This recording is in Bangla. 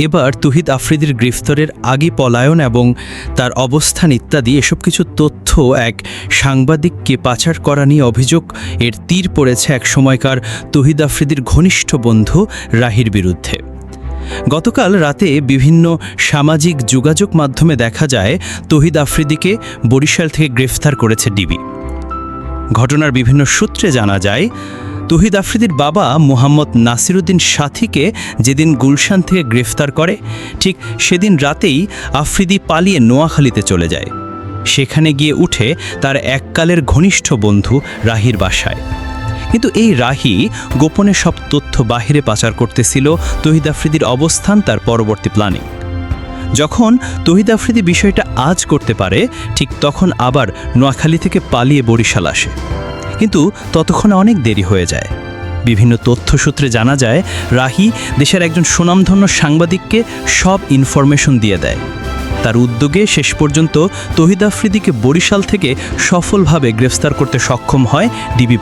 এবার তুহিদ আফ্রিদির গ্রেফতারের আগে পলায়ন এবং তার অবস্থান ইত্যাদি এসব কিছু তথ্য এক সাংবাদিককে পাচার করা নিয়ে অভিযোগ। এর তীর পড়েছে এক সময়কার তুহিদ আফ্রিদির ঘনিষ্ঠ বন্ধু রাহির বিরুদ্ধে। গতকাল রাতে বিভিন্ন সামাজিক যোগাযোগ মাধ্যমে দেখা যায়, তহিদ আফ্রিদিকে বরিশাল থেকে গ্রেফতার করেছে ডিবি। ঘটনার বিভিন্ন সূত্রে জানা যায় তহিদ আফ্রিদির বাবা মোহাম্মদ নাসিরুদ্দিন সাথীকে যেদিন গুলশান থেকে গ্রেফতার করে, ঠিক সেদিন রাতেই আফ্রিদি পালিয়ে নোয়াখালীতে চলে যায়। সেখানে গিয়ে উঠে তার এককালের ঘনিষ্ঠ বন্ধু রাহির বাসায়। কিন্তু এই রাহি গোপনে সব তথ্য বাহিরে পাচার করতেছিল তহিদ আফ্রিদির অবস্থান তার পরবর্তী প্ল্যানিং যখন তহিদ আফ্রিদি বিষয়টা আজ করতে পারে, ঠিক তখন আবার নোয়াখালী থেকে পালিয়ে বরিশাল আসে। কিন্তু ততক্ষণে অনেক দেরি হয়ে যায়। বিভিন্ন তথ্যসূত্রে জানা যায়, রাহি দেশের একজন সুনামধন্য সাংবাদিককে সব ইনফরমেশন দিয়ে দেয়। তার উদ্যোগে শেষ পর্যন্ত তহিদ আফ্রিদিকে বরিশাল থেকে সফলভাবে গ্রেফতার করতে সক্ষম হয় ডিবি